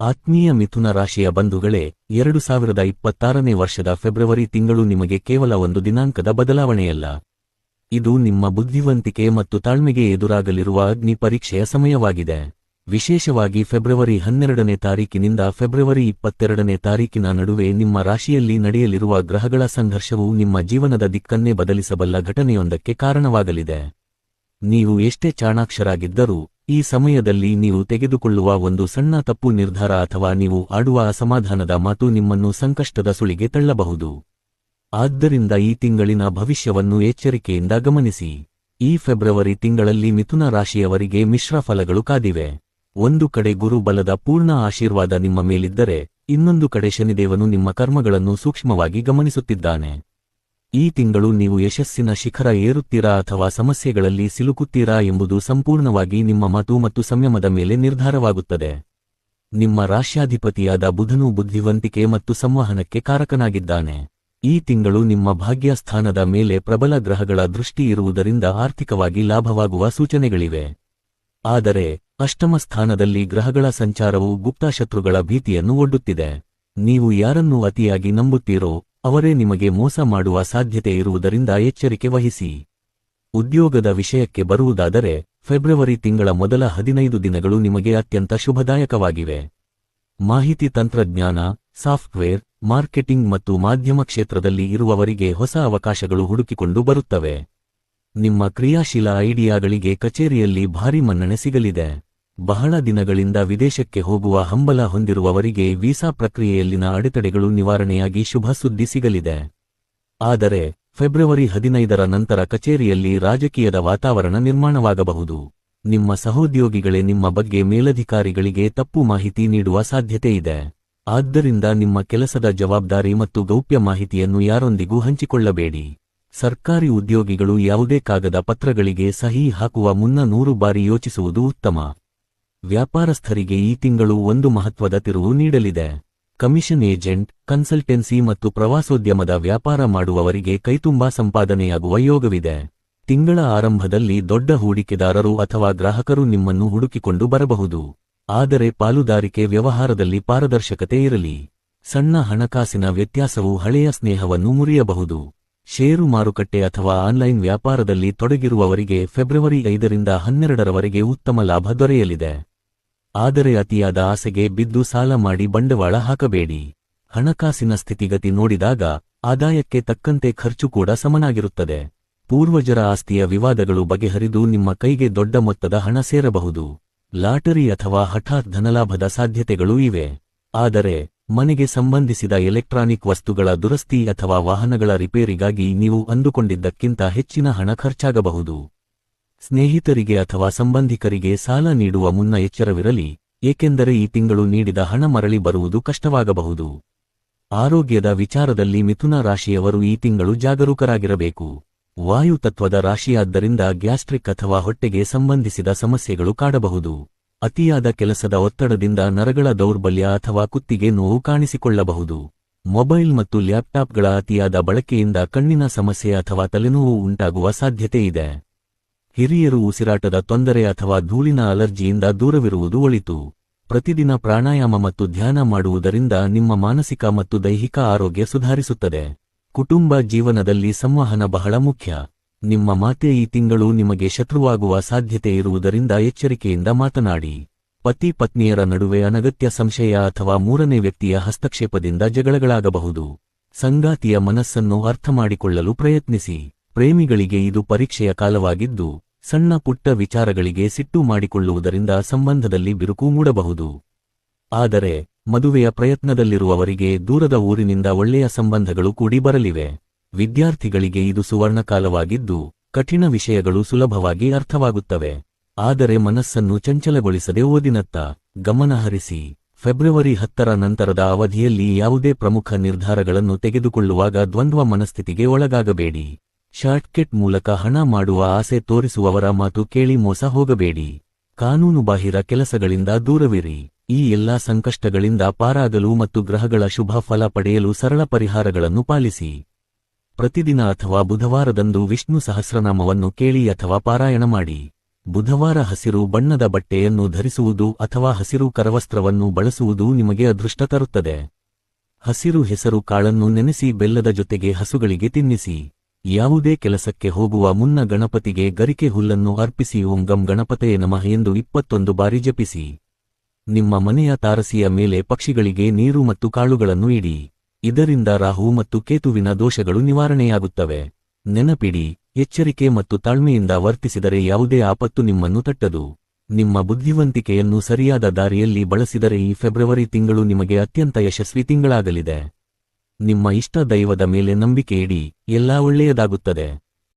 ಆತ್ಮೀಯ ಮಿಥುನ ರಾಶಿಯ ಬಂಧುಗಳೇ, ಎರಡು ಸಾವಿರದ ಇಪ್ಪತ್ತಾರನೇ ವರ್ಷದ ಫೆಬ್ರವರಿ ತಿಂಗಳು ನಿಮಗೆ ಕೇವಲ ಒಂದು ದಿನಾಂಕದ ಬದಲಾವಣೆಯಲ್ಲ. ಇದು ನಿಮ್ಮ ಬುದ್ಧಿವಂತಿಕೆ ಮತ್ತು ತಾಳ್ಮೆಗೆ ಎದುರಾಗಲಿರುವ ಅಗ್ನಿ ಪರೀಕ್ಷೆಯ ಸಮಯವಾಗಿದೆ. ವಿಶೇಷವಾಗಿ ಫೆಬ್ರವರಿ ಹನ್ನೆರಡನೇ ತಾರೀಕಿನಿಂದ ಫೆಬ್ರವರಿ ಇಪ್ಪತ್ತೆರಡನೇ ತಾರೀಕಿನ ನಡುವೆ ನಿಮ್ಮ ರಾಶಿಯಲ್ಲಿ ನಡೆಯಲಿರುವ ಗ್ರಹಗಳ ಸಂಘರ್ಷವು ನಿಮ್ಮ ಜೀವನದ ದಿಕ್ಕನ್ನೇ ಬದಲಿಸಬಲ್ಲ ಘಟನೆಯೊಂದಕ್ಕೆ ಕಾರಣವಾಗಲಿದೆ. ನೀವು ಎಷ್ಟೇ ಚಾಣಾಕ್ಷರಾಗಿದ್ದರೂ, ಈ ಸಮಯದಲ್ಲಿ ನೀವು ತೆಗೆದುಕೊಳ್ಳುವ ಒಂದು ಸಣ್ಣ ತಪ್ಪು ನಿರ್ಧಾರ ಅಥವಾ ನೀವು ಆಡುವ ಅಸಮಾಧಾನದ ಮಾತು ನಿಮ್ಮನ್ನು ಸಂಕಷ್ಟದ ಸುಳಿಗೆ ತಳ್ಳಬಹುದು. ಆದ್ದರಿಂದ ಈ ತಿಂಗಳಿನ ಭವಿಷ್ಯವನ್ನು ಎಚ್ಚರಿಕೆಯಿಂದ ಗಮನಿಸಿ. ಈ ಫೆಬ್ರವರಿ ತಿಂಗಳಲ್ಲಿ ಮಿಥುನ ರಾಶಿಯವರಿಗೆ ಮಿಶ್ರ ಫಲಗಳು ಕಾದಿವೆ. ಒಂದು ಕಡೆ ಗುರು ಬಲದ ಪೂರ್ಣ ಆಶೀರ್ವಾದ ನಿಮ್ಮ ಮೇಲಿದ್ದರೆ, ಇನ್ನೊಂದು ಕಡೆ ಶನಿದೇವನು ನಿಮ್ಮ ಕರ್ಮಗಳನ್ನು ಸೂಕ್ಷ್ಮವಾಗಿ ಗಮನಿಸುತ್ತಿದ್ದಾನೆ. ಈ ತಿಂಗಳು ನೀವು ಯಶಸ್ಸಿನ ಶಿಖರ ಏರುತ್ತೀರಾ ಅಥವಾ ಸಮಸ್ಯೆಗಳಲ್ಲಿ ಸಿಲುಕುತ್ತೀರಾ ಎಂಬುದು ಸಂಪೂರ್ಣವಾಗಿ ನಿಮ್ಮ ಮತು ಮತ್ತು ಸಂಯಮದ ಮೇಲೆ ನಿರ್ಧಾರವಾಗುತ್ತದೆ. ನಿಮ್ಮ ರಾಶ್ಯಾಧಿಪತಿಯಾದ ಬುಧನು ಬುದ್ಧಿವಂತಿಕೆ ಮತ್ತು ಸಂವಹನಕ್ಕೆ ಕಾರಕನಾಗಿದ್ದಾನೆ. ಈ ತಿಂಗಳು ನಿಮ್ಮ ಭಾಗ್ಯಸ್ಥಾನದ ಮೇಲೆ ಪ್ರಬಲ ಗ್ರಹಗಳ ದೃಷ್ಟಿ ಇರುವುದರಿಂದ ಆರ್ಥಿಕವಾಗಿ ಲಾಭವಾಗುವ ಸೂಚನೆಗಳಿವೆ. ಆದರೆ, ಅಷ್ಟಮ ಸ್ಥಾನದಲ್ಲಿ ಗ್ರಹಗಳ ಸಂಚಾರವು ಗುಪ್ತಶತ್ರುಗಳ ಭೀತಿಯನ್ನು ಒಡ್ಡುತ್ತಿದೆ. ನೀವು ಯಾರನ್ನು ಅತಿಯಾಗಿ ನಂಬುತ್ತೀರೋ ಅವರೇ ನಿಮಗೆ ಮೋಸ ಮಾಡುವ ಸಾಧ್ಯತೆ ಇರುವುದರಿಂದ ಎಚ್ಚರಿಕೆ ವಹಿಸಿ. ಉದ್ಯೋಗದ ವಿಷಯಕ್ಕೆ ಬರುವುದಾದರೆ, ಫೆಬ್ರವರಿ ತಿಂಗಳ ಮೊದಲ ಹದಿನೈದು ದಿನಗಳು ನಿಮಗೆ ಅತ್ಯಂತ ಶುಭದಾಯಕವಾಗಿವೆ. ಮಾಹಿತಿ ತಂತ್ರಜ್ಞಾನ, ಸಾಫ್ಟ್ವೇರ್, ಮಾರ್ಕೆಟಿಂಗ್ ಮತ್ತು ಮಾಧ್ಯಮ ಕ್ಷೇತ್ರದಲ್ಲಿ ಇರುವವರಿಗೆ ಹೊಸ ಅವಕಾಶಗಳು ಹುಡುಕಿಕೊಂಡು ಬರುತ್ತವೆ. ನಿಮ್ಮ ಕ್ರಿಯಾಶೀಲ ಐಡಿಯಾಗಳಿಗೆ ಕಚೇರಿಯಲ್ಲಿ ಭಾರಿ ಮನ್ನಣೆ ಸಿಗಲಿದೆ. ಬಹಳ ದಿನಗಳಿಂದ ವಿದೇಶಕ್ಕೆ ಹೋಗುವ ಹಂಬಲ ಹೊಂದಿರುವವರಿಗೆ ವೀಸಾ ಪ್ರಕ್ರಿಯೆಯಲ್ಲಿನ ಅಡೆತಡೆಗಳು ನಿವಾರಣೆಯಾಗಿ ಶುಭ ಸುದ್ದಿ ಸಿಗಲಿದೆ. ಆದರೆ, ಫೆಬ್ರವರಿ ಹದಿನೈದರ ನಂತರ ಕಚೇರಿಯಲ್ಲಿ ರಾಜಕೀಯದ ವಾತಾವರಣ ನಿರ್ಮಾಣವಾಗಬಹುದು. ನಿಮ್ಮ ಸಹೋದ್ಯೋಗಿಗಳೇ ನಿಮ್ಮ ಬಗ್ಗೆ ಮೇಲಧಿಕಾರಿಗಳಿಗೆ ತಪ್ಪು ಮಾಹಿತಿ ನೀಡುವ ಸಾಧ್ಯತೆ ಇದೆ. ಆದ್ದರಿಂದ ನಿಮ್ಮ ಕೆಲಸದ ಜವಾಬ್ದಾರಿ ಮತ್ತು ಗೌಪ್ಯ ಮಾಹಿತಿಯನ್ನು ಯಾರೊಂದಿಗೂ ಹಂಚಿಕೊಳ್ಳಬೇಡಿ. ಸರ್ಕಾರಿ ಉದ್ಯೋಗಿಗಳು ಯಾವುದೇ ಕಾಗದ ಪತ್ರಗಳಿಗೆ ಸಹಿ ಹಾಕುವ ಮುನ್ನ ನೂರು ಬಾರಿ ಯೋಚಿಸುವುದು ಉತ್ತಮ. ವ್ಯಾಪಾರಸ್ಥರಿಗೆ ಈ ತಿಂಗಳು ಒಂದು ಮಹತ್ವದ ತಿರುವು ನೀಡಲಿದೆ. ಕಮಿಷನ್ ಏಜೆಂಟ್, ಕನ್ಸಲ್ಟೆನ್ಸಿ ಮತ್ತು ಪ್ರವಾಸೋದ್ಯಮದ ವ್ಯಾಪಾರ ಮಾಡುವವರಿಗೆ ಕೈತುಂಬಾ ಸಂಪಾದನೆಯಾಗುವ ಯೋಗವಿದೆ. ತಿಂಗಳ ಆರಂಭದಲ್ಲಿ ದೊಡ್ಡ ಹೂಡಿಕೆದಾರರು ಅಥವಾ ಗ್ರಾಹಕರು ನಿಮ್ಮನ್ನು ಹುಡುಕಿಕೊಂಡು ಬರಬಹುದು. ಆದರೆ ಪಾಲುದಾರಿಕೆ ವ್ಯವಹಾರದಲ್ಲಿ ಪಾರದರ್ಶಕತೆ ಇರಲಿ. ಸಣ್ಣ ಹಣಕಾಸಿನ ವ್ಯತ್ಯಾಸವು ಹಳೆಯ ಸ್ನೇಹವನ್ನು ಮುರಿಯಬಹುದು. ಷೇರು ಮಾರುಕಟ್ಟೆ ಅಥವಾ ಆನ್ಲೈನ್ ವ್ಯಾಪಾರದಲ್ಲಿ ತೊಡಗಿರುವವರಿಗೆ ಫೆಬ್ರವರಿ ಐದರಿಂದ ಹನ್ನೆರಡರವರೆಗೆ ಉತ್ತಮ ಲಾಭ ದೊರೆಯಲಿದೆ. ಆದರೆ ಅತಿಯಾದ ಆಸೆಗೆ ಬಿದ್ದು ಸಾಲ ಮಾಡಿ ಬಂಡವಾಳ ಹಾಕಬೇಡಿ. ಹಣಕಾಸಿನ ಸ್ಥಿತಿಗತಿ ನೋಡಿದಾಗ ಆದಾಯಕ್ಕೆ ತಕ್ಕಂತೆ ಖರ್ಚು ಕೂಡ ಸಮನಾಗಿರುತ್ತದೆ. ಪೂರ್ವಜರ ಆಸ್ತಿಯ ವಿವಾದಗಳು ಬಗೆಹರಿದು ನಿಮ್ಮ ಕೈಗೆ ದೊಡ್ಡ ಮೊತ್ತದ ಹಣ ಸೇರಬಹುದು. ಲಾಟರಿ ಅಥವಾ ಹಠಾತ್ ಧನಲಾಭದ ಸಾಧ್ಯತೆಗಳೂ ಇವೆ. ಆದರೆ ಮನೆಗೆ ಸಂಬಂಧಿಸಿದ ಎಲೆಕ್ಟ್ರಾನಿಕ್ ವಸ್ತುಗಳ ದುರಸ್ತಿ ಅಥವಾ ವಾಹನಗಳ ರಿಪೇರಿಗಾಗಿ ನೀವು ಅಂದುಕೊಂಡಿದ್ದಕ್ಕಿಂತ ಹೆಚ್ಚಿನ ಹಣ ಖರ್ಚಾಗಬಹುದು. ಸ್ನೇಹಿತರಿಗೆ ಅಥವಾ ಸಂಬಂಧಿಕರಿಗೆ ಸಾಲ ನೀಡುವ ಮುನ್ನ ಎಚ್ಚರವಿರಲಿ, ಏಕೆಂದರೆ ಈ ತಿಂಗಳು ನೀಡಿದ ಹಣ ಮರಳಿ ಬರುವುದು ಕಷ್ಟವಾಗಬಹುದು. ಆರೋಗ್ಯದ ವಿಚಾರದಲ್ಲಿ ಮಿಥುನ ರಾಶಿಯವರು ಈ ತಿಂಗಳು ಜಾಗರೂಕರಾಗಿರಬೇಕು. ವಾಯು ತತ್ವದ ರಾಶಿಯಾದ್ದರಿಂದ ಗ್ಯಾಸ್ಟ್ರಿಕ್ ಅಥವಾ ಹೊಟ್ಟೆಗೆ ಸಂಬಂಧಿಸಿದ ಸಮಸ್ಯೆಗಳು ಕಾಡಬಹುದು. ಅತಿಯಾದ ಕೆಲಸದ ಒತ್ತಡದಿಂದ ನರಗಳ ದೌರ್ಬಲ್ಯ ಅಥವಾ ಕುತ್ತಿಗೆ ನೋವು ಕಾಣಿಸಿಕೊಳ್ಳಬಹುದು. ಮೊಬೈಲ್ ಮತ್ತು ಲ್ಯಾಪ್ಟಾಪ್ಗಳ ಅತಿಯಾದ ಬಳಕೆಯಿಂದ ಕಣ್ಣಿನ ಸಮಸ್ಯೆ ಅಥವಾ ತಲೆನೋವು ಉಂಟಾಗುವ ಸಾಧ್ಯತೆ ಇದೆ. ಹಿರಿಯರು ಉಸಿರಾಟದ ತೊಂದರೆ ಅಥವಾ ಧೂಳಿನ ಅಲರ್ಜಿಯಿಂದ ದೂರವಿರುವುದು ಒಳಿತು. ಪ್ರತಿದಿನ ಪ್ರಾಣಾಯಾಮ ಮತ್ತು ಧ್ಯಾನ ಮಾಡುವುದರಿಂದ ನಿಮ್ಮ ಮಾನಸಿಕ ಮತ್ತು ದೈಹಿಕ ಆರೋಗ್ಯ ಸುಧಾರಿಸುತ್ತದೆ. ಕುಟುಂಬ ಜೀವನದಲ್ಲಿ ಸಂವಹನ ಬಹಳ ಮುಖ್ಯ. ನಿಮ್ಮ ಮಾತೆ ಈ ತಿಂಗಳು ನಿಮಗೆ ಶತ್ರುವಾಗುವ ಸಾಧ್ಯತೆ ಇರುವುದರಿಂದ ಎಚ್ಚರಿಕೆಯಿಂದ ಮಾತನಾಡಿ. ಪತಿ ಪತ್ನಿಯರ ನಡುವೆ ಅನಗತ್ಯ ಸಂಶಯ ಅಥವಾ ಮೂರನೇ ವ್ಯಕ್ತಿಯ ಹಸ್ತಕ್ಷೇಪದಿಂದ ಜಗಳಗಳಾಗಬಹುದು. ಸಂಗಾತಿಯ ಮನಸ್ಸನ್ನು ಅರ್ಥಮಾಡಿಕೊಳ್ಳಲು ಪ್ರಯತ್ನಿಸಿ. ಪ್ರೇಮಿಗಳಿಗೆ ಇದು ಪರೀಕ್ಷೆಯ ಕಾಲವಾಗಿದ್ದು ಸಣ್ಣ ಪುಟ್ಟ ವಿಚಾರಗಳಿಗೆ ಸಿಟ್ಟು ಮಾಡಿಕೊಳ್ಳುವುದರಿಂದ ಸಂಬಂಧದಲ್ಲಿ ಬಿರುಕು ಮೂಡಬಹುದು. ಆದರೆ, ಮದುವೆಯ ಪ್ರಯತ್ನದಲ್ಲಿರುವವರಿಗೆ ದೂರದ ಊರಿನಿಂದ ಒಳ್ಳೆಯ ಸಂಬಂಧಗಳು ಕೂಡಿ ಬರಲಿವೆ. ವಿದ್ಯಾರ್ಥಿಗಳಿಗೆ ಇದು ಸುವರ್ಣಕಾಲವಾಗಿದ್ದು, ಕಠಿಣ ವಿಷಯಗಳು ಸುಲಭವಾಗಿ ಅರ್ಥವಾಗುತ್ತವೆ. ಆದರೆ ಮನಸ್ಸನ್ನು ಚಂಚಲಗೊಳಿಸದೆ ಓದಿನತ್ತ ಗಮನಹರಿಸಿ ಫೆಬ್ರವರಿ ಹತ್ತರ ನಂತರದ ಅವಧಿಯಲ್ಲಿ ಯಾವುದೇ ಪ್ರಮುಖ ನಿರ್ಧಾರಗಳನ್ನು ತೆಗೆದುಕೊಳ್ಳುವಾಗ ದ್ವಂದ್ವ ಮನಸ್ಥಿತಿಗೆ ಒಳಗಾಗಬೇಡಿ. ಶಾರ್ಟ್ಕಟ್ ಮೂಲಕ ಹಣ ಮಾಡುವ ಆಸೆ ತೋರಿಸುವವರ ಮಾತು ಕೇಳಿ ಮೋಸ ಹೋಗಬೇಡಿ. ಕಾನೂನುಬಾಹಿರ ಕೆಲಸಗಳಿಂದ ದೂರವಿರಿ. ಈ ಎಲ್ಲಾ ಸಂಕಷ್ಟಗಳಿಂದ ಪಾರಾಗಲು ಮತ್ತು ಗ್ರಹಗಳ ಶುಭ ಫಲ ಪಡೆಯಲು ಸರಳ ಪರಿಹಾರಗಳನ್ನು ಪಾಲಿಸಿ. ಪ್ರತಿದಿನ ಅಥವಾ ಬುಧವಾರದಂದು ವಿಷ್ಣು ಸಹಸ್ರನಾಮವನ್ನು ಕೇಳಿ ಅಥವಾ ಪಾರಾಯಣ ಮಾಡಿ. ಬುಧವಾರ ಹಸಿರು ಬಣ್ಣದ ಬಟ್ಟೆಯನ್ನು ಧರಿಸುವುದು ಅಥವಾ ಹಸಿರು ಕರವಸ್ತ್ರವನ್ನು ಬಳಸುವುದು ನಿಮಗೆ ಅದೃಷ್ಟ ತರುತ್ತದೆ. ಹಸಿರು ಹೆಸರು ಕಾಳನ್ನು ನೆನೆಸಿ ಬೆಲ್ಲದ ಜೊತೆಗೆ ಹಸುಗಳಿಗೆ ತಿನ್ನಿಸಿ. ಯಾವುದೇ ಕೆಲಸಕ್ಕೆ ಹೋಗುವ ಮುನ್ನ ಗಣಪತಿಗೆ ಗರಿಕೆ ಹುಲ್ಲನ್ನು ಅರ್ಪಿಸಿ ಓಂ ಗಂ ಗಣಪತೆಯ ನಮಃ ಎಂದು ಇಪ್ಪತ್ತೊಂದು ಬಾರಿ ಜಪಿಸಿ. ನಿಮ್ಮ ಮನೆಯ ತಾರಸಿಯ ಮೇಲೆ ಪಕ್ಷಿಗಳಿಗೆ ನೀರು ಮತ್ತು ಕಾಳುಗಳನ್ನು ಇಡಿ. ಇದರಿಂದ ರಾಹು ಮತ್ತು ಕೇತುವಿನ ದೋಷಗಳು ನಿವಾರಣೆಯಾಗುತ್ತವೆ. ನೆನಪಿಡಿ, ಎಚ್ಚರಿಕೆ ಮತ್ತು ತಾಳ್ಮೆಯಿಂದ ವರ್ತಿಸಿದರೆ ಯಾವುದೇ ಆಪತ್ತು ನಿಮ್ಮನ್ನು ತಟ್ಟದು. ನಿಮ್ಮ ಬುದ್ಧಿವಂತಿಕೆಯನ್ನು ಸರಿಯಾದ ದಾರಿಯಲ್ಲಿ ಬಳಸಿದರೆ ಈ ಫೆಬ್ರವರಿ ತಿಂಗಳು ನಿಮಗೆ ಅತ್ಯಂತ ಯಶಸ್ವಿ ತಿಂಗಳಾಗಲಿದೆ. ನಿಮ್ಮ ಇಷ್ಟ ದೈವದ ಮೇಲೆ ನಂಬಿಕೆ ಇಡಿ ಎಲ್ಲಾ ಒಳ್ಳೆಯದಾಗುತ್ತದೆ.